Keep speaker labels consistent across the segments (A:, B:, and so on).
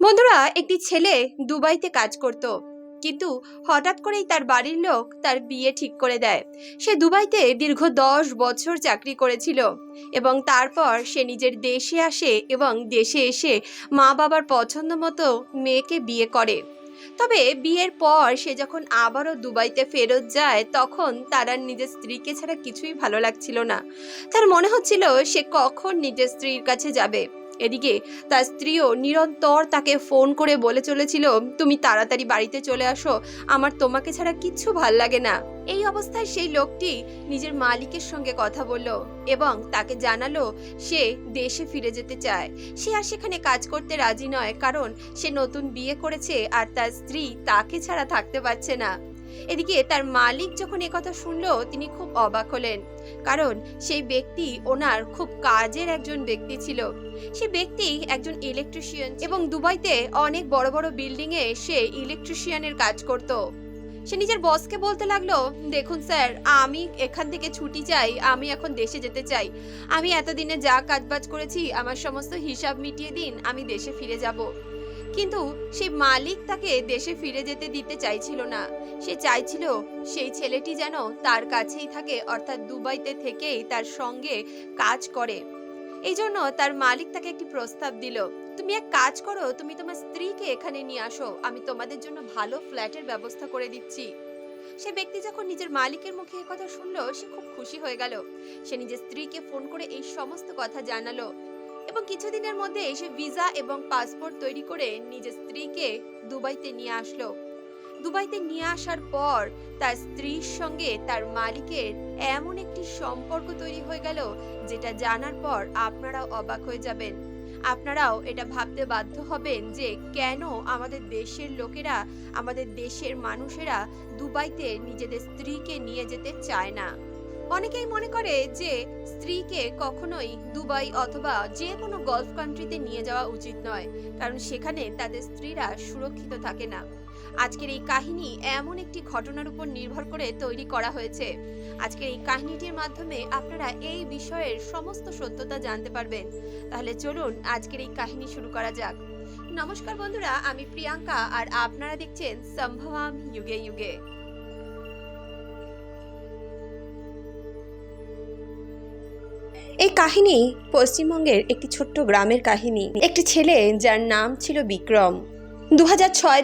A: বন্ধুরা, একটি ছেলে দুবাইতে কাজ করত, কিন্তু হঠাৎ করেই তার বাড়ির লোক তার বিয়ে ঠিক করে দেয়। সে দুবাইতে দীর্ঘ দশ বছর চাকরি করেছিল এবং তারপর সে নিজের দেশে আসে এবং দেশে এসে মা বাবার পছন্দ মতো মেয়েকে বিয়ে করে। তবে বিয়ের পর সে যখন আবারও দুবাইতে ফেরত যায়, তখন তার আর নিজের স্ত্রীকে ছাড়া কিছুই ভালো লাগছিল না। তার মনে হচ্ছিল সে কখন নিজের স্ত্রীর কাছে যাবে। এদিকে তার স্ত্রীও নিরন্তর তাকে ফোন করে বলে চলেছিল, তুমি তাড়াতাড়ি বাড়িতে চলে আসো, আমার তোমাকে ছাড়া কিচ্ছু ভালো লাগে না। এই অবস্থায় সেই লোকটি নিজের মালিকের সঙ্গে কথা বলল এবং তাকে জানালো সে দেশে ফিরে যেতে চায়। সে আর সেখানে কাজ করতে রাজি নয়, কারণ সে নতুন বিয়ে করেছে আর তার স্ত্রী তাকে ছাড়া থাকতে পারছে না। এদিকে তার মালিক যখন একথা শুনলো, তিনি খুব অবাক হলেন। কারণ সেই ব্যক্তি ওনার খুব কাজের একজন ব্যক্তি ছিল। সে ব্যক্তি একজন ইলেকট্রিশিয়ান এবং দুবাইতে অনেক বড় বড় বিল্ডিং এ সে ইলেকট্রিশিয়ানের কাজ করত। সে নিজের বসকে বলতে লাগল, দেখুন স্যার, আমি এখান থেকে ছুটি চাই, আমি এখন দেশে যেতে চাই। আমি এতদিনে যা কাজবাজ করেছি, আমার সমস্ত হিসাব মিটিয়ে দিন, আমি দেশে ফিরে যাব। কিন্তু সেই মালিক তাকে দেশে ফিরে যেতে দিতে চাইছিল না। সে চাইছিল সেই ছেলেটি যেন তার কাছেই থাকে, অর্থাৎ দুবাইতে থেকেই তার সঙ্গে কাজ করে। এই জন্য তার মালিক তাকে একটি প্রস্তাব দিল, তুমি এক কাজ করো, তুমি তোমার স্ত্রীকে এখানে নিয়ে আসো, আমি তোমাদের জন্য ভালো ফ্ল্যাটের ব্যবস্থা করে দিচ্ছি। সে ব্যক্তি যখন নিজের মালিকের মুখে কথা শুনলো, সে খুব খুশি হয়ে গেল। সে নিজের স্ত্রীকে ফোন করে এই সমস্ত কথা জানালো। এবং কিছুদিনের মধ্যে এসে ভিসা এবং পাসপোর্ট তৈরি করে নিজের স্ত্রীকে দুবাইতে নিয়ে আসলো। দুবাইতে নিয়ে আসার পর তার স্ত্রীর সঙ্গে তার মালিকের এমন একটি সম্পর্ক তৈরি হয়ে গেল, যেটা জানার পর আপনারাও অবাক হয়ে যাবেন। আপনারাও এটা ভাবতে বাধ্য হবেন যে কেন আমাদের দেশের লোকেরা, আমাদের দেশের মানুষেরা দুবাইতে নিজেদের স্ত্রীকে নিয়ে যেতে চায় না। অনেকেই মনে করে যে স্ত্রীকে কখনোই দুবাই অথবা যে কোনো গলফ কান্ট্রিতে নিয়ে যাওয়া উচিত নয়, কারণ সেখানে তাদের স্ত্রীরা সুরক্ষিত থাকে না। আজকের এই কাহিনী এমন একটি ঘটনার উপর নির্ভর করে তৈরি করা হয়েছে। আজকের এই কাহিনীটির মাধ্যমে আপনারা এই বিষয়ের সমস্ত সত্যতা জানতে পারবেন। তাহলে চলুন আজকের এই কাহিনী শুরু করা যাক। নমস্কার বন্ধুরা, আমি প্রিয়াঙ্কা আর আপনারা দেখছেন সম্ভবাম যুগে যুগে। এই কাহিনী পশ্চিমবঙ্গের একটি ছোট্ট গ্রামের কাহিনী। একটি ছেলে যার নাম ছিল বিক্রম। দু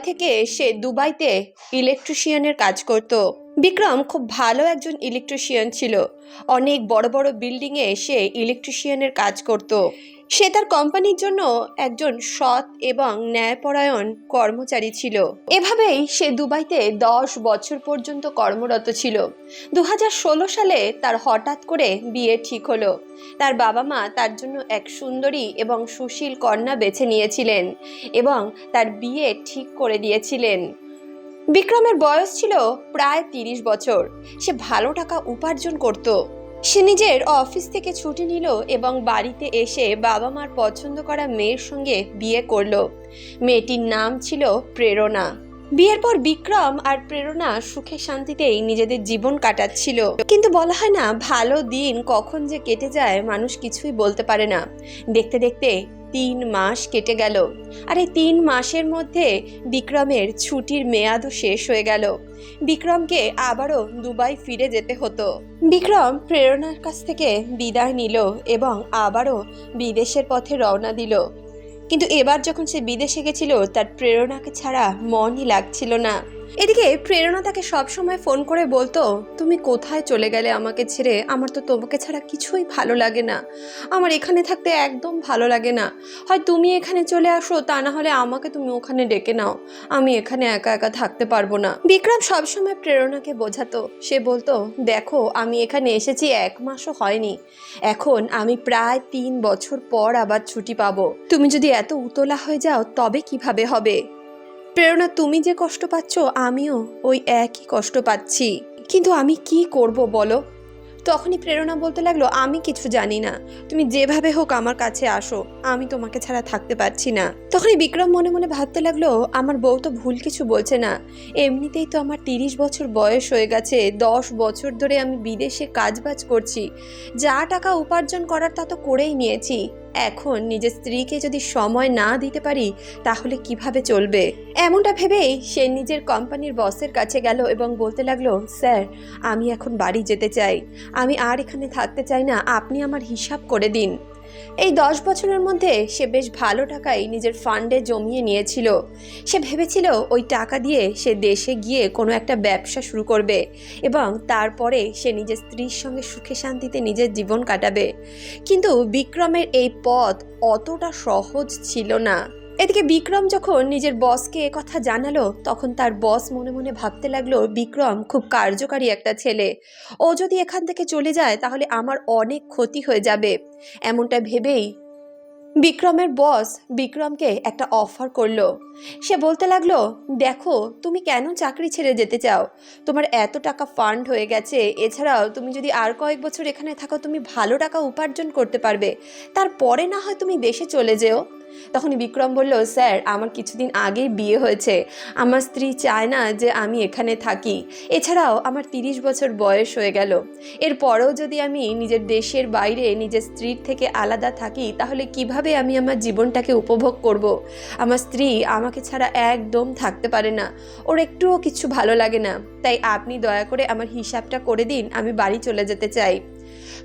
A: থেকে সে দুবাইতে ইলেকট্রিশিয়ানের কাজ করত। বিক্রম খুব ভালো একজন ইলেকট্রিশিয়ান ছিল। অনেক বড় বড় বিল্ডিংয়ে সে ইলেকট্রিশিয়ানের কাজ করত। সে তার কোম্পানির জন্য একজন সৎ এবং ন্যায়পরায়ণ কর্মচারী ছিল। এভাবেই সে দুবাইতে দশ বছর পর্যন্ত কর্মরত ছিল। দু হাজার ষোলো সালে তার হঠাৎ করে বিয়ে ঠিক হলো। তার বাবা মা তার জন্য এক সুন্দরী এবং সুশীল কন্যা বেছে নিয়েছিলেন এবং তার বিয়ে ঠিক করে দিয়েছিলেন। বিক্রমের বয়স ছিল প্রায় তিরিশ বছর। সে ভালো টাকা উপার্জন করত। সে নিজের অফিস থেকে ছুটি নিল এবং বাড়িতে এসে বাবা মার পছন্দ করা মেয়ের সঙ্গে বিয়ে করল। মেয়েটির নাম ছিল প্রেরণা। বিয়ের পর বিক্রম আর প্রেরণা সুখে শান্তিতেই নিজেদের জীবন কাটাচ্ছিল। কিন্তু বলা হয় না, ভালো দিন কখন যে কেটে যায় মানুষ কিছুই বলতে পারে না। দেখতে দেখতে তিন মাস কেটে গেল। আর এই তিন মাসের মধ্যে বিক্রমের ছুটির মেয়াদও শেষ হয়ে গেল। বিক্রমকে আবারও দুবাই ফিরে যেতে হতো। বিক্রম প্রেরণার কাছ থেকে বিদায় নিল এবং আবারও বিদেশের পথে রওনা দিল। কিন্তু এবার যখন সে বিদেশে গেছিল, তার প্রেরণাকে ছাড়া মনই লাগছিল না। এদিকে প্রেরণা তাকে সবসময় ফোন করে বলতো, তুমি কোথায় চলে গেলে আমাকে ছেড়ে? আমার তো তোমাকে ছাড়া কিছুই ভালো লাগে না। আমার এখানে থাকতে একদম ভালো লাগে না। হয় তুমি এখানে চলে আসো, তা না হলে আমাকে তুমি ওখানে ডেকে নাও। আমি এখানে একা একা থাকতে পারব না। বিক্রম সবসময় প্রেরণাকে বোঝাতো। সে বলতো, দেখো, আমি এখানে এসেছি এক মাসও হয়নি। এখন আমি প্রায় তিন বছর পর আবার ছুটি পাবো। তুমি যদি এত উতলা হয়ে যাও, তবে কীভাবে হবে? প্রেরণা তুমি যে কষ্ট পাচ্ছ, আমিও ওই একই কষ্ট পাচ্ছি। কিন্তু আমি কি করব বলো? তখনই প্রেরণা বলতে লাগল, আমি কিছু জানি না। তুমি যেভাবে হোক আমার কাছে আসো, আমি তোমাকে ছাড়া থাকতে পারছি না। তখনই বিক্রম মনে মনে ভাবতে লাগল, আমার বউ তো ভুল কিছু বলছে না। এমনিতেই তো আমার তিরিশ বছর বয়স হয়ে গেছে, দশ বছর ধরে আমি বিদেশে কাজবাজ করছি। যা টাকা উপার্জন করার তা তো করেই নিয়েছি। এখন নিজের স্ত্রীকে যদি সময় না দিতে পারি, তাহলে কীভাবে চলবে? এমনটা ভেবেই সে নিজের কোম্পানির বসের কাছে গেল এবং বলতে লাগল, স্যার, আমি এখন বাড়ি যেতে চাই। আমি আর এখানে থাকতে চাই না। আপনি আমার হিসাব করে দিন। এই দশ বছরের মধ্যে সে বেশ ভালো টাকাই নিজের ফান্ডে জমিয়ে নিয়েছিল। সে ভেবেছিল ওই টাকা দিয়ে সে দেশে গিয়ে কোনো একটা ব্যবসা শুরু করবে এবং তারপরে সে নিজের স্ত্রীর সঙ্গে সুখে শান্তিতে নিজের জীবন কাটাবে। কিন্তু বিক্রমের এই পথ অতটা সহজ ছিল না। এদিকে বিক্রম যখন নিজের বসকে কথা জানালো, তখন তার বস মনে মনে ভাবতে লাগল, বিক্রম, খুব কার্যকারী একটা ছেলে। ও যদি এখান থেকে চলে যায়, তাহলে আমার অনেক ক্ষতি হয়ে যাবে। এমনটা ভেবেই বিক্রমের বস বিক্রমকে একটা অফার করল। সে বলতে লাগল, দেখো, তুমি কেন চাকরি ছেড়ে যেতে চাও? তোমার এত টাকা ফান্ড হয়ে গেছে। এছাড়াও, তুমি যদি আর কয়েক বছর এখানে থাকো, তুমি ভালো টাকা উপার্জন করতে পারবে। তারপরে না হয় তুমি দেশে চলে যেও। তখনই বিক্রম বলল, স্যার, আমার কিছুদিন আগেই বিয়ে হয়েছে। আমার স্ত্রী চায় না যে আমি এখানে থাকি। এছাড়াও আমার তিরিশ বছর বয়স হয়ে গেল। এরপরেও যদি আমি নিজের দেশের বাইরে নিজের স্ত্রীর থেকে আলাদা থাকি, তাহলে কীভাবে আমি আমার জীবনটাকে উপভোগ করব। আমার স্ত্রী আমাকে ছাড়া একদম থাকতে পারে না। ওর একটুও কিছু ভালো লাগে না। তাই আপনি দয়া করে আমার হিসাবটা করে দিন, আমি বাড়ি চলে যেতে চাই।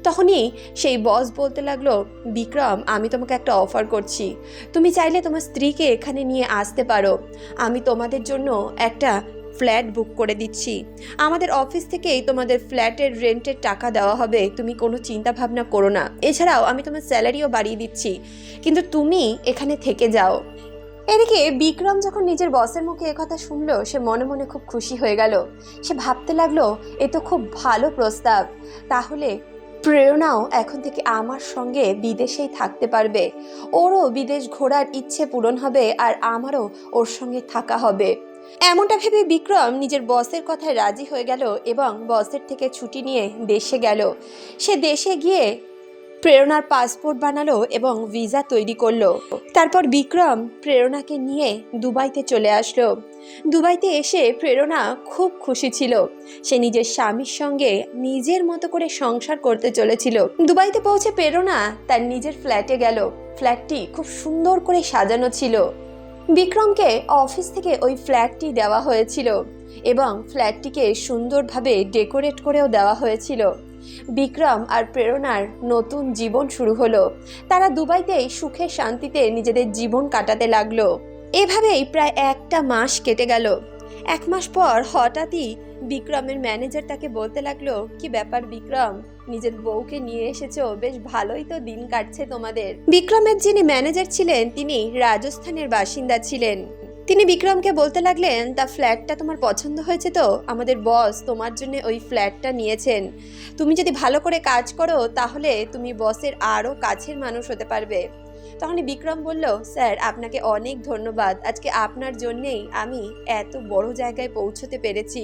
A: তখনই সেই বস বলতে লাগল, বিক্রম, আমি তোমাকে একটা অফার করছি। তুমি চাইলে তোমার স্ত্রীকে এখানে নিয়ে আসতে পারো। আমি তোমাদের জন্য একটা ফ্ল্যাট বুক করে দিচ্ছি। আমাদের অফিস থেকেই তোমাদের ফ্ল্যাটের রেন্টের টাকা দেওয়া হবে। তুমি কোনো চিন্তা ভাবনা করো না। এছাড়াও আমি তোমার স্যালারিও বাড়িয়ে দিচ্ছি। কিন্তু তুমি এখানে থেকে যাও। এদিকে বিক্রম যখন নিজের বসের মুখে একথা শুনলো, সে মনে মনে খুব খুশি হয়ে গেল। সে ভাবতে লাগল, এ তো খুব ভালো প্রস্তাব। তাহলে প্রেরণাও এখন থেকে আমার সঙ্গে বিদেশেই থাকতে পারবে। ওরও বিদেশ ঘোরার ইচ্ছে পূরণ হবে আর আমারও ওর সঙ্গে থাকা হবে। এমনটা ভেবে বিক্রম নিজের বসের কথায় রাজি হয়ে গেল এবং বসের থেকে ছুটি নিয়ে দেশে গেল। সে দেশে গিয়ে প্রেরণার পাসপোর্ট বানালো এবং ভিসা তৈরি করল। তারপর বিক্রম প্রেরণাকে নিয়ে দুবাইতে চলে আসলো। দুবাইতে এসে প্রেরণা খুব খুশি ছিল। সে নিজের স্বামীর সঙ্গে নিজের মতো করে সংসার করতে চলেছিল। দুবাইতে পৌঁছে প্রেরণা তার নিজের ফ্ল্যাটে গেল। ফ্ল্যাটটি খুব সুন্দর করে সাজানো ছিল। বিক্রমকে অফিস থেকে ওই ফ্ল্যাটটি দেওয়া হয়েছিল এবং ফ্ল্যাটটিকে সুন্দরভাবে ডেকোরেট করেও দেওয়া হয়েছিল। বিক্রম আর প্রেরণার নতুন জীবন শুরু হলো। তারা দুবাইতেই সুখে শান্তিতে নিজেদের জীবন কাটাতে লাগল। এভাবেই প্রায় একটা মাস কেটে গেল। এক মাস পর হঠাৎই বিক্রমের ম্যানেজার তাকে বলতে লাগল, কি ব্যাপার বিক্রম? নিজের বউকে নিয়ে এসেছ, বেশ ভালোই তো দিন কাটছে তোমাদের। বিক্রমের যিনি ম্যানেজার ছিলেন, তিনি রাজস্থানের বাসিন্দা ছিলেন। তিনি বিক্রমকে বলতে লাগলেন, তা ফ্ল্যাটটা তোমার পছন্দ হয়েছে তো? আমাদের বস তোমার জন্য ওই ফ্ল্যাটটা নিয়েছেন। তুমি যদি ভালো করে কাজ করো, তাহলে তুমি বসের আরও কাছের মানুষ হতে পারবে। তখনই বিক্রম বলল, স্যার, আপনাকে অনেক ধন্যবাদ। আজকে আপনার জন্যেই আমি এত বড় জায়গায় পৌঁছতে পেরেছি।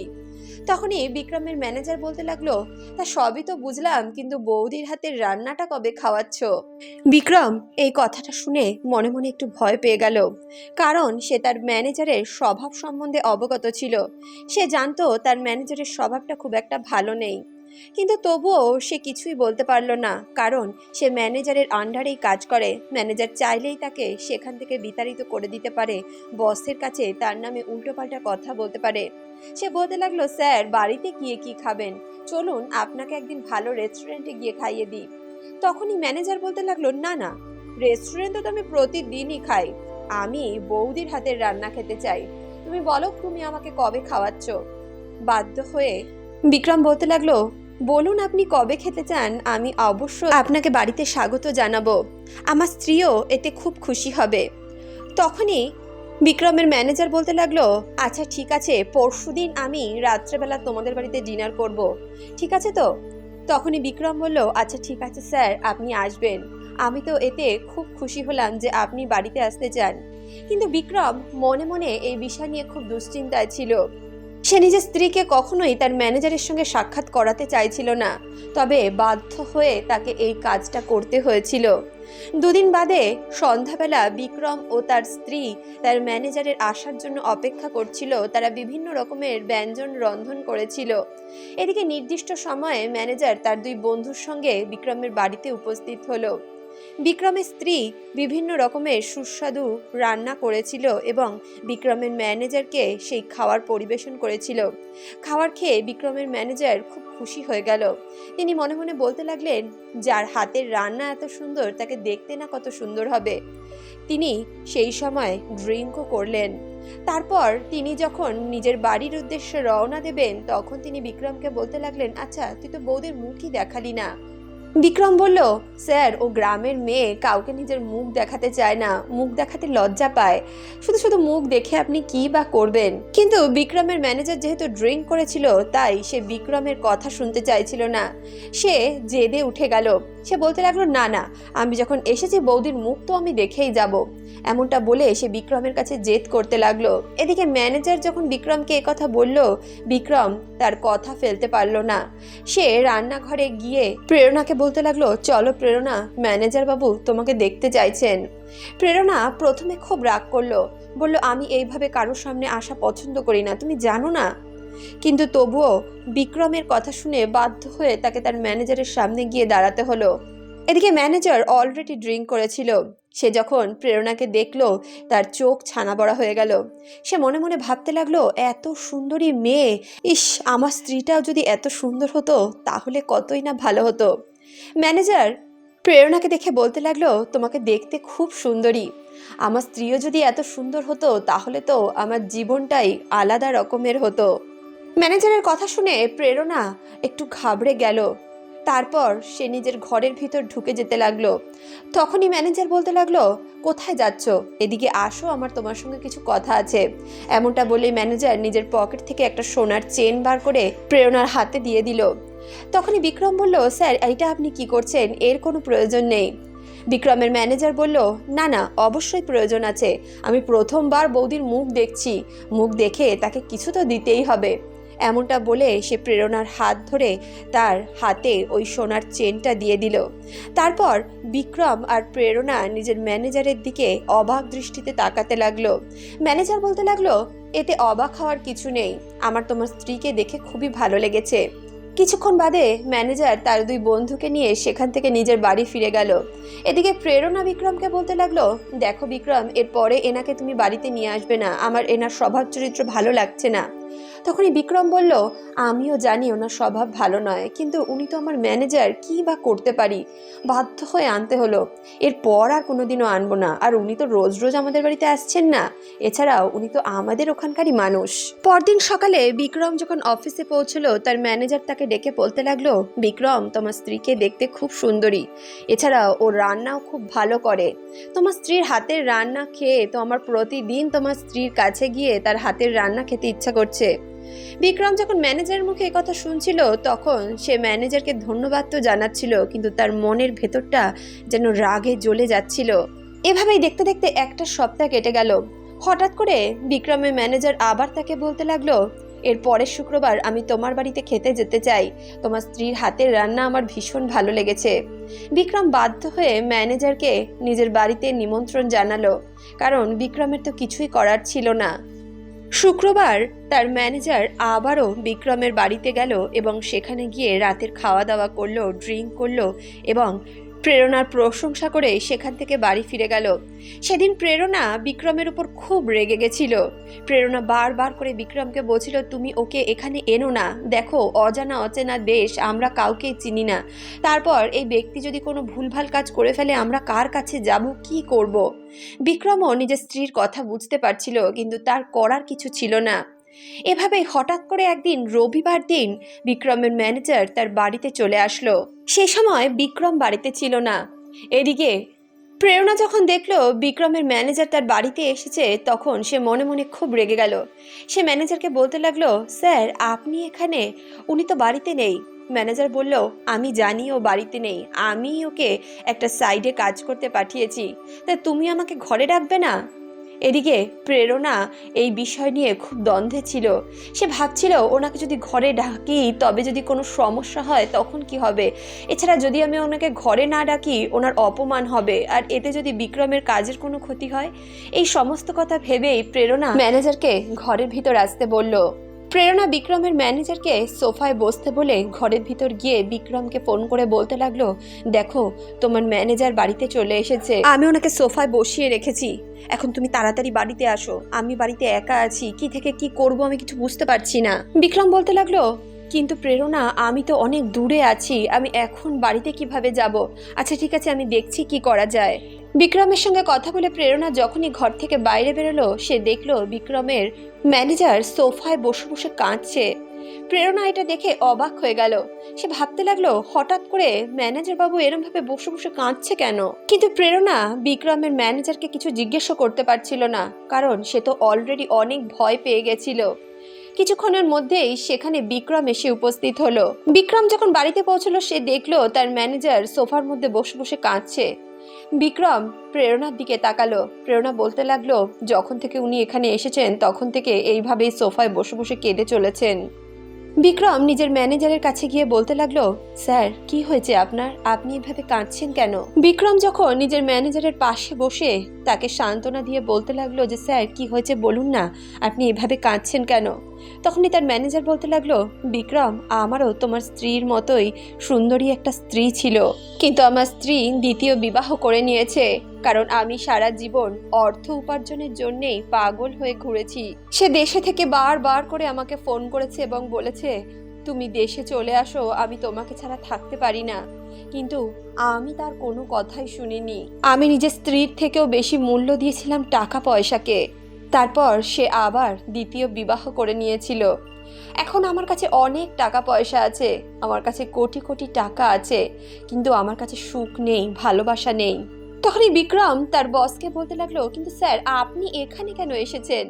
A: তখনই বিক্রমের ম্যানেজার বলতে লাগল, তা সবই তো বুঝলাম, কিন্তু বৌদির হাতের রান্নাটা কবে খাওয়াচ্ছ? বিক্রম এই কথাটা শুনে মনে মনে একটু ভয় পেয়ে গেল, কারণ সে তার ম্যানেজারের স্বভাব সম্বন্ধে অবগত ছিল। সে জানতো তার ম্যানেজারের স্বভাবটা খুব একটা ভালো নেই। কিন্তু তবুও সে কিছুই বলতে পারল না, কারণ সে ম্যানেজারের আন্ডারেই কাজ করে। ম্যানেজার চাইলেই তাকে সেখান থেকে বিতাড়িত করে দিতে পারে। বসের কাছে তার নামে উল্টোপাল্টা কথা বলতে পারে। সে বলতে লাগল, স্যার, বাড়িতে গিয়ে কি খাবেন? চলুন, আপনাকে একদিন ভালো রেস্টুরেন্টে গিয়ে খাইয়ে দিই। তখনই ম্যানেজার বলতে লাগল, না না, রেস্টুরেন্টে তো আমি প্রতিদিনই খাই। আমি বৌদির হাতের রান্না খেতে চাই। তুমি বলো, তুমি আমাকে কবে খাওয়াচ্ছ? বাধ্য হয়ে বিক্রম বলতে লাগল বলুন আপনি কবে খেতে চান, আমি অবশ্যই আপনাকে বাড়িতে স্বাগত জানাব। আমার স্ত্রীও এতে খুব খুশি হবে। তখনই বিক্রমের ম্যানেজার বলতে লাগল আচ্ছা ঠিক আছে, পরশুদিন আমি রাত্রেবেলা তোমাদের বাড়িতে ডিনার করব। ঠিক আছে তো? তখনই বিক্রম বলল আচ্ছা ঠিক আছে স্যার, আপনি আসবেন। আমি তো এতে খুব খুশি হলাম যে আপনি বাড়িতে আসতে চান। কিন্তু বিক্রম মনে মনে এই বিষয় নিয়ে খুব দুশ্চিন্তায় ছিল। সে নিজের স্ত্রীকে কখনোই তার ম্যানেজারের সঙ্গে সাক্ষাৎ করাতে চাইছিল না। তবে বাধ্য হয়ে তাকে এই কাজটা করতে হয়েছিল। দুদিন বাদে সন্ধ্যাবেলা বিক্রম ও তার স্ত্রী তার ম্যানেজারের আসার জন্য অপেক্ষা করছিল। তারা বিভিন্ন রকমের ব্যঞ্জন রন্ধন করেছিল। এদিকে নির্দিষ্ট সময়ে ম্যানেজার তার দুই বন্ধুর সঙ্গে বিক্রমের বাড়িতে উপস্থিত হলো। বিক্রমের স্ত্রী বিভিন্ন রকমের সুস্বাদু রান্না করেছিল এবং বিক্রমের ম্যানেজারকে সেই খাওয়ার পরিবেশন করেছিল। খাওয়ার খেয়ে বিক্রমের ম্যানেজার খুব খুশি হয়ে গেল। তিনি মনে মনে বলতে লাগলেন, যার হাতের রান্না এত সুন্দর, তাকে দেখতে না কত সুন্দর হবে? তিনি সেই সময় ড্রিঙ্কও করলেন। তারপর তিনি যখন নিজের বাড়ির উদ্দেশ্যে রওনা দেবেন, তখন তিনি বিক্রমকে বলতে লাগলেন আচ্ছা তুই তো বৌদির মুখই দেখালি না। বিক্রম বলল, স্যার, ও গ্রামের মেয়ে, কাউকে নিজের মুখ দেখাতে চায় না, মুখ দেখাতে লজ্জা পায়। শুধু শুধু মুখ দেখে আপনি কি বা করবেন? কিন্তু বিক্রমের ম্যানেজার যেহেতু ড্রিঙ্ক করেছিল, তাই সে বিক্রমের কথা শুনতে চাইছিল না। সে জেদে উঠে গেল। সে বলতে লাগল, না না, আমি যখন এসেছি বৌদির মুখ তো আমি দেখেই যাব। এমনটা বলে সে বিক্রমের কাছে জেদ করতে লাগল। এদিকে ম্যানেজার যখন বিক্রমকে কথা বলল, বিক্রম তার কথা ফেলতে পারল না। সে রান্নাঘরে গিয়ে প্রেরণাকে বলতে লাগল, চলো প্রেরণা, ম্যানেজার বাবু তোমাকে দেখতে চাইছেন। প্রেরণা প্রথমে খুব রাগ করল। বলল, আমি এইভাবে কারোর সামনে আসা পছন্দ করি না, তুমি জানো না? কিন্তু তবুও বিক্রমের কথা শুনে বাধ্য হয়ে তাকে তার ম্যানেজারের সামনে গিয়ে দাঁড়াতে হলো। এদিকে ম্যানেজার অলরেডি ড্রিঙ্ক করেছিল। সে যখন প্রেরণাকে দেখল, তার চোখ ছানা বড়া হয়ে গেল। সে মনে মনে ভাবতে লাগল, এত সুন্দরী মেয়ে। ইস, আমার স্ত্রীটাও যদি এত সুন্দর হতো, তাহলে কতই না ভালো হতো। ম্যানেজার প্রেরণাকে দেখে বলতে লাগল, তোমাকে দেখতে খুব সুন্দরী। আমার স্ত্রীও যদি এত সুন্দর হতো, তাহলে তো আমার জীবনটাই আলাদা রকমের হতো। ম্যানেজারের কথা শুনে প্রেরণা একটু ঘাবড়ে গেল। তারপর সে নিজের ঘরের ভিতর ঢুকে যেতে লাগল। তখনই ম্যানেজার বলতে লাগল, কোথায় যাচ্ছ? এদিকে আসো, আমার তোমার সঙ্গে কিছু কথা আছে। এমনটা বলে ম্যানেজার নিজের পকেট থেকে একটা সোনার চেন বার করে প্রেরণার হাতে দিয়ে দিল। তখনই বিক্রম বলল, স্যার, এইটা আপনি কি করছেন? এর কোনো প্রয়োজন নেই। বিক্রমের ম্যানেজার বলল, না না, অবশ্যই প্রয়োজন আছে। আমি প্রথমবার বৌদির মুখ দেখছি। মুখ দেখে তাকে কিছু তো দিতেই হবে। এমনটা বলে সে প্রেরণার হাত ধরে তার হাতে ওই সোনার চেনটা দিয়ে দিল। তারপর বিক্রম আর প্রেরণা নিজের ম্যানেজারের দিকে অবাক দৃষ্টিতে তাকাতে লাগল। ম্যানেজার বলতে লাগল, এতে অবাক হওয়ার কিছু নেই। আমার তোমার স্ত্রীকে দেখে খুবই ভালো লেগেছে। কিছুক্ষণ বাদে ম্যানেজার তার দুই বন্ধুকে নিয়ে সেখান থেকে নিজের বাড়ি ফিরে গেল। এদিকে প্রেরণা বিক্রমকে বলতে লাগল, দেখো বিক্রম, এরপরে এনাকে তুমি বাড়িতে নিয়ে আসবে না। আমার এনার স্বভাব চরিত্র ভালো লাগছে না। তখনই বিক্রম বলল, আমিও জানি ওনার স্বভাব ভালো নয়, কিন্তু উনি তো আমার ম্যানেজার, কি বা করতে পারি? বাধ্য হয়ে আনতে হলো। এরপর আর কোনোদিনও আনব না, আর উনি তো রোজ রোজ আমাদের বাড়িতে আসছেন না। এছাড়াও উনি তো আমাদের ওখানকারই মানুষ। পরদিন সকালে বিক্রম যখন অফিসে পৌঁছলো, তার ম্যানেজার তাকে ডেকে বলতে লাগল, বিক্রম, তোমার স্ত্রীকে দেখতে খুব সুন্দরী। এছাড়াও ও রান্নাও খুব ভালো করে। তোমার স্ত্রীর হাতের রান্না খেয়ে তো আমার প্রতিদিন তোমার স্ত্রীর কাছে গিয়ে তার হাতের রান্না খেতে ইচ্ছা করছে। বিক্রম যখন ম্যানেজারের মুখে কথা শুনছিল, তখন সে ম্যানেজারকে ধন্যবাদ তো জানাচ্ছিল, কিন্তু তার মনের ভেতরটা যেন রাগে জ্বলে যাচ্ছিল। এভাবেই দেখতে দেখতে একটা সপ্তাহ কেটে গেল। হঠাৎ করে বিক্রমের ম্যানেজার আবার তাকে বলতে লাগল, এর পরের শুক্রবার আমি তোমার বাড়িতে খেতে যেতে চাই। তোমার স্ত্রীর হাতের রান্না আমার ভীষণ ভালো লেগেছে। বিক্রম বাধ্য হয়ে ম্যানেজারকে নিজের বাড়িতে নিমন্ত্রণ জানালো, কারণ বিক্রমের তো কিছুই করার ছিল না। শুক্রবার তার ম্যানেজার আবারও বিক্রমের বাড়িতে গেল এবং সেখানে গিয়ে রাতের খাওয়া দাওয়া করল, ড্রিঙ্ক করল এবং প্রেরণার প্রশংসা করে সেখান থেকে বাড়ি ফিরে গেল। সেদিন প্রেরণা বিক্রমের উপর খুব রেগে গেছিল। প্রেরণা বারবার করে বিক্রমকে বলছিল, তুমি ওকে এখানে এনো না। দেখো, অজানা, অচেনা দেশ, আমরা কাউকে চিনি না। তারপর এই ব্যক্তি যদি কোনো ভুলভাল কাজ করে ফেলে, আমরা কার কাছে যাব, কি করব? বিক্রমও নিজের স্ত্রীর কথা বুঝতে পারছিল, কিন্তু তার করার কিছু ছিল না। এভাবেই হঠাৎ করে একদিন রবিবার দিন বিক্রমের ম্যানেজার তার বাড়িতে চলে আসলো। সে সময় বিক্রম বাড়িতে ছিল না। এদিকে প্রেরণা যখন দেখল বিক্রমের ম্যানেজার তার বাড়িতে এসেছে, তখন সে মনে মনে খুব রেগে গেল। সে ম্যানেজারকে বলতে লাগল, স্যার, আপনি এখানে? উনি তো বাড়িতে নেই। ম্যানেজার বলল, আমি জানি ও বাড়িতে নেই। আমি ওকে একটা সাইডে কাজ করতে পাঠিয়েছি। তা তুমি আমাকে ঘরে ডাকবে না? এদিকে প্রেরণা এই বিষয় নিয়ে খুব দ্বন্দ্বে ছিল। সে ভাবছিল, ওনাকে যদি ঘরে ডাকি, তবে যদি কোনো সমস্যা হয়, তখন কি হবে? এছাড়া যদি আমি ওনাকে ঘরে না ডাকি, ওনার অপমান হবে। আর এতে যদি বিক্রমের কাজের কোনো ক্ষতি হয়? এই সমস্ত কথা ভেবেই প্রেরণা ম্যানেজারকে ঘরের ভিতর আসতে বলল। প্রেরণা বিক্রমের ম্যানেজারকে সোফায় বসতে বলে ঘরের ভিতর গিয়ে বিক্রমকে ফোন করে বলতে লাগল, দেখো, তোমার ম্যানেজার বাড়িতে চলে এসেছে। আমি ওনাকে সোফায় বসিয়ে রেখেছি। এখন তুমি তাড়াতাড়ি বাড়িতে আসো। আমি বাড়িতে একা আছি। কি থেকে কি করব আমি কিছু বুঝতে পারছি না। বিক্রম বলতে লাগল কিন্তু প্রেরণা, আমি তো অনেক দূরে আছি, আমি এখন বাড়িতে কীভাবে যাব? আচ্ছা ঠিক আছে, আমি দেখছি কি করা যায়। বিক্রমের সঙ্গে কথা বলে প্রেরণা যখনই ঘর থেকে বাইরে বেরোলো, সে দেখল বিক্রমের ম্যানেজার সোফায় বসে বসে কাঁদছে। প্রেরণা এটা দেখে অবাক হয়ে গেল। সে ভাবতে লাগল, হঠাৎ করে ম্যানেজার বাবু এরমভাবে বসে বসে কাঁদছে কেন? কিন্তু প্রেরণা বিক্রমের ম্যানেজারকে কিছু জিজ্ঞেসও করতে পারছিল না, কারণ সে তো অলরেডি অনেক ভয় পেয়ে গেছিল। কিছুক্ষণের মধ্যেই সেখানে বিক্রম এসে উপস্থিত হলো। বিক্রম যখন বাড়িতে পৌঁছলো, সে দেখল তার ম্যানেজার সোফার মধ্যে বসে বসে কাঁদছে। বিক্রম প্রেরণার দিকে তাকালো। প্রেরণা বলতে লাগল, যখন থেকে উনি এখানে এসেছেন, তখন থেকে এইভাবেই সোফায় বসে বসে কেঁদে চলেছেন। বিক্রম নিজের ম্যানেজারের কাছে গিয়ে বলতে লাগল, স্যার, কি হয়েছে আপনার? আপনি এভাবে কাঁদছেন কেন? বিক্রম যখন নিজের ম্যানেজারের পাশে বসে তাকে সান্ত্বনা দিয়ে বলতে লাগল যে, স্যার, কি হয়েছে বলুন না, আপনি এভাবে কাঁদছেন কেন? তখনই তার ম্যানেজার বলতে লাগল, বিক্রম, আমারও তোমার স্ত্রীর মতোই সুন্দরী একটা স্ত্রী ছিল। কিন্তু আমার স্ত্রী দ্বিতীয় বিবাহ করে নিয়েছে। কারণ আমি সারা জীবন অর্থ উপার্জনের জন্যেই পাগল হয়ে ঘুরেছি। সে দেশে থেকে বারবার করে আমাকে ফোন করেছে এবং বলেছে, তুমি দেশে চলে আসো, আমি তোমাকে ছাড়া থাকতে পারি না। কিন্তু আমি তার কোনো কথাই শুনিনি। আমি নিজের স্ত্রীর থেকেও বেশি মূল্য দিয়েছিলাম টাকা পয়সাকে তারপর সে আবার দ্বিতীয় বিবাহ করে নিয়েছিল। এখন আমার কাছে অনেক টাকা পয়সা আছে, আমার কাছে কোটি কোটি টাকা আছে, কিন্তু আমার কাছে সুখ নেই, ভালোবাসা নেই। তখনই বিক্রম তার বসকে বলতে লাগল, কিন্তু স্যার, আপনি এখানে কেন এসেছেন?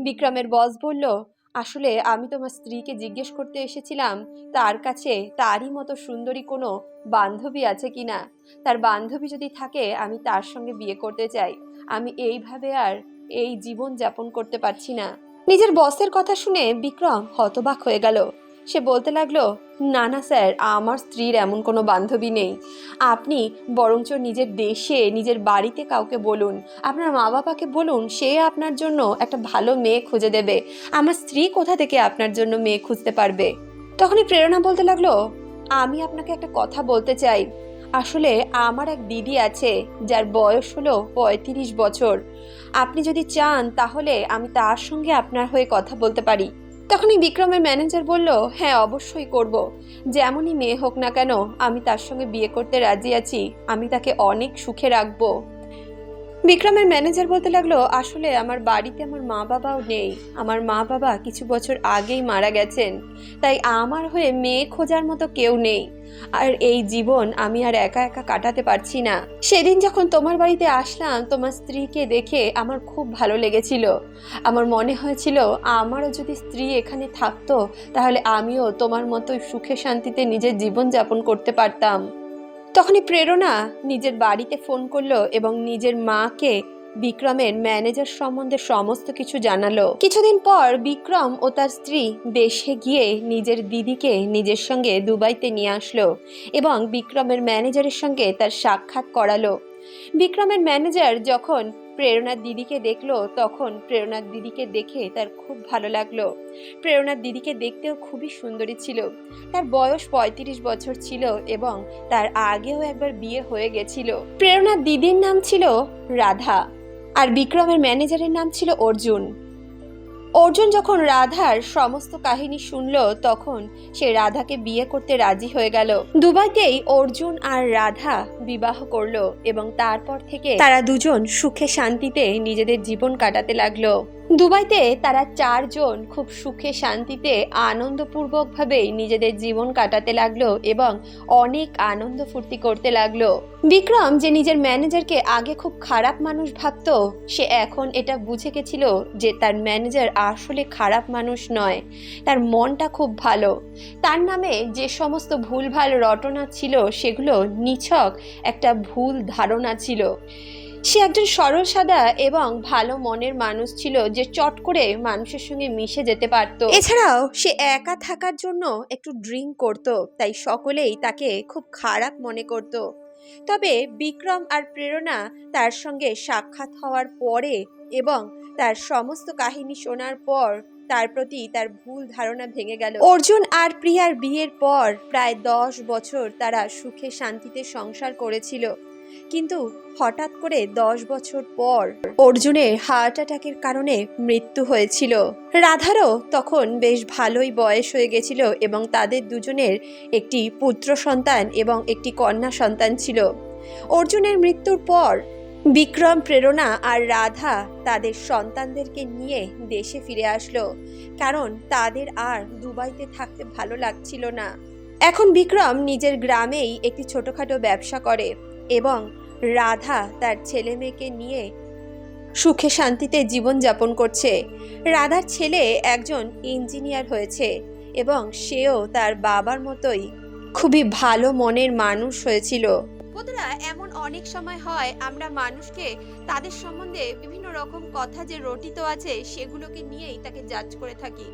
A: বিক্রমের বস বলল, আসলে আমি তোমার স্ত্রীকে জিজ্ঞেস করতে এসেছিলাম, তার কাছে তারই মতো সুন্দরী কোনো বান্ধবী আছে কিনা? তার বান্ধবী যদি থাকে, আমি তার সঙ্গে বিয়ে করতে চাই। আমি এইভাবে আর এই জীবন যাপন করতে পারছি না। নিজের বসের কথা শুনে বিক্রম হতবাক হয়ে গেল। সে বলতে লাগল, না না, স্যার, আমার স্ত্রীর এমন কোনো বান্ধবী নেই। আপনি বরঞ্চ নিজের দেশে, নিজের বাড়িতে কাউকে বলুন। আপনার মা বাবাকে বলুন, সে আপনার জন্য একটা ভালো মেয়ে খুঁজে দেবে। আমার স্ত্রী কোথা থেকে আপনার জন্য মেয়ে খুঁজতে পারবে? তখনই প্রেরণা বলতে লাগল, আমি আপনাকে একটা কথা বলতে চাই। আসলে আমার এক দিদি আছে যার বয়স হলো পঁয়ত্রিশ বছর। আপনি যদি চান তাহলে আমি তার সঙ্গে আপনার হয়ে কথা বলতে পারি। তখনই বিক্রমের ম্যানেজার বলল হ্যাঁ অবশ্যই করব। যেমনই মেয়ে হোক না কেন, আমি তার সঙ্গে বিয়ে করতে রাজি আছি। আমি তাকে অনেক সুখে রাখব। বিক্রমের ম্যানেজার বলতে লাগল, আসলে আমার বাড়িতে আমার মা বাবাও নেই। আমার মা বাবা কিছু বছর আগেই মারা গেছেন। তাই আমার হয়ে মেয়ে খোঁজার মতো কেউ নেই। আর এই জীবন আমি আর একা একা কাটাতে পারছি না। সেদিন যখন তোমার বাড়িতে আসলাম, তোমার স্ত্রীকে দেখে আমার খুব ভালো লেগেছিল। আমার মনে হয়েছিল, আমারও যদি স্ত্রী এখানে থাকতো, তাহলে আমিও তোমার মতোই সুখে শান্তিতে নিজের জীবন যাপন করতে পারতাম। তখনই প্রেরণা নিজের বাড়িতে ফোন করল এবং নিজের মাকে বিক্রমের ম্যানেজার সম্বন্ধে সমস্ত কিছু জানালো। কিছুদিন পর বিক্রম ও তার স্ত্রী দেশে গিয়ে নিজের দিদিকে নিজের সঙ্গে দুবাইতে নিয়ে আসলো এবং বিক্রমের ম্যানেজারের সঙ্গে তার সাক্ষাৎ করালো। বিক্রমের ম্যানেজার যখন প্রেরণার দিদিকে দেখল, তখন প্রেরণার দিদিকে দেখে তার খুব ভালো লাগল। প্রেরণার দিদিকে দেখতেও খুবই সুন্দরী ছিল। তার বয়স পঁয়ত্রিশ বছর ছিল এবং তার আগেও একবার বিয়ে হয়ে গেছিল। প্রেরণার দিদির নাম ছিল রাধা আর বিক্রমের ম্যানেজারের নাম ছিল অর্জুন। অর্জুন যখন রাধার সমস্ত কাহিনী শুনল, তখন সে রাধাকে বিয়ে করতে রাজি হয়ে গেল। দুবাইতেই অর্জুন আর রাধা বিবাহ করল এবং তারপর থেকে তারা দুজন সুখে শান্তিতে নিজেদের জীবন কাটাতে লাগল। দুবাইতে তারা চারজন খুব সুখে শান্তিতে আনন্দপূর্বকভাবেই নিজেদের জীবন কাটাতে লাগল এবং অনেক আনন্দ ফুর্তি করতে লাগল। বিক্রম যে নিজের ম্যানেজারকে আগে খুব খারাপ মানুষ ভাবতো, সে এখন এটা বুঝে গেছিল যে তার ম্যানেজার আসলে খারাপ মানুষ নয়, তার মনটা খুব ভালো। তার নামে যে সমস্ত ভুলভাল রটনা ছিল, সেগুলো নিছক একটা ভুল ধারণা ছিল। সে একজন সরল, সাদা এবং ভালো মনের মানুষ ছিল যে চট করে মানুষের সঙ্গে মিশে যেতে পারত। এছাড়াও সে একা থাকার জন্য একটু ড্রিঙ্ক করত, তাই সকলেই তাকে খুব খারাপ মনে করত। তবে বিক্রম আর প্রেরণা তার সঙ্গে সাক্ষাৎ হওয়ার পরে এবং তার সমস্ত কাহিনী শোনার পর তার প্রতি তার ভুল ধারণা ভেঙে গেল। অর্জুন আর প্রিয়ার বিয়ের পর প্রায় দশ বছর তারা সুখে শান্তিতে সংসার করেছিল। কিন্তু হঠাৎ করে দশ বছর পর অর্জুনের হার্ট অ্যাটাকের কারণে মৃত্যু হয়েছিল। রাধারও তখন বেশ ভালোই বয়স হয়ে গেছিল এবং তাদের দুজনের একটি পুত্র সন্তান এবং একটি কন্যা সন্তান ছিল। অর্জুনের মৃত্যুর পর বিক্রম, প্রেরণা আর রাধা তাদের সন্তানদেরকে নিয়ে দেশে ফিরে আসলো, কারণ তাদের আর দুবাইতে থাকতে ভালো লাগছিল না। এখন বিক্রম নিজের গ্রামেই একটি ছোটোখাটো ব্যবসা করে। এবং রাধা তার ছেলে মেয়েকে নিয়ে সুখে শান্তিতে জীবনযাপন করছে। রাধার ছেলে একজন ইঞ্জিনিয়ার হয়েছে এবং সেও তার বাবার মতোই খুবই ভালো মনের মানুষ হয়েছিল। বন্ধুরা, এমন অনেক সময় হয় আমরা মানুষকে তাদের সম্বন্ধে বিভিন্ন রকম কথা যে রটিত আছে সেগুলোকে নিয়েই তাকে জাজ করে থাকি।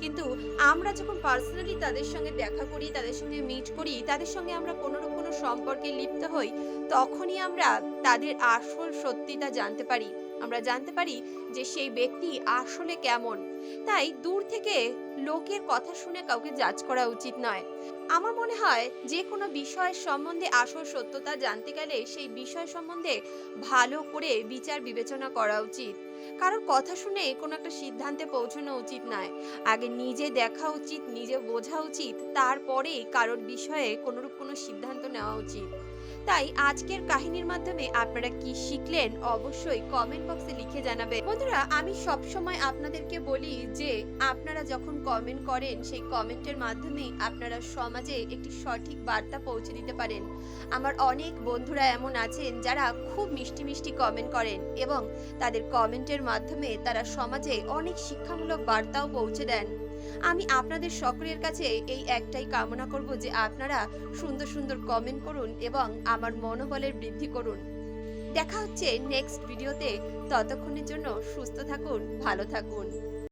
A: কিন্তু আমরা যখন পার্সোনালি তাদের সঙ্গে দেখা করি, তাদের সঙ্গে মিট করি, তাদের সঙ্গে আমরা কোনো কোনো সম্পর্কে লিপ্ত হই, তখনই আমরা তাদের আসল সত্যিটা জানতে পারি। আমরা জানতে পারি যে সেই ব্যক্তি আসলে কেমন। তাই দূর থেকে লোকের কথা শুনে কাউকে জাজ করা উচিত নয়। আমার মনে হয় যে কোনো বিষয়ের সম্বন্ধে আসল সত্যতা জানতে গেলে সেই বিষয় সম্বন্ধে ভালো করে বিচার বিবেচনা করা উচিত। কারোর কথা শুনে কোনো একটা সিদ্ধান্তে পৌঁছানো উচিত নয়। আগে নিজে দেখা উচিত, নিজে বোঝা উচিত, তারপরেই কারোর বিষয়ে কোনোরূপ কোনো সিদ্ধান্ত নেওয়া উচিত। তাই আজকের কাহিনীর মাধ্যমে আপনারা কি শিখলেন অবশ্যই কমেন্ট বক্সে লিখে জানাবেন। বন্ধুরা, আমি সব সময় আপনাদেরকে বলি যে, আপনারা যখন কমেন্ট করেন, সেই কমেন্টের মাধ্যমেই আপনারা সমাজে একটি সঠিক বার্তা পৌঁছে দিতে পারেন। আমার অনেক বন্ধুরা এমন আছেন যারা খুব মিষ্টি মিষ্টি কমেন্ট করেন এবং তাদের কমেন্টের মাধ্যমে তারা সমাজে অনেক শিক্ষামূলক বার্তাও পৌঁছে দেন। আমি আপনাদের সকলের কাছে এই একটাই কামনা করব যে আপনারা সুন্দর সুন্দর কমেন্ট করুন এবং আমার মনোবলের বৃদ্ধি করুন। দেখা হচ্ছে নেক্সট ভিডিওতে ততক্ষণের জন্য সুস্থ থাকুন, ভালো থাকুন।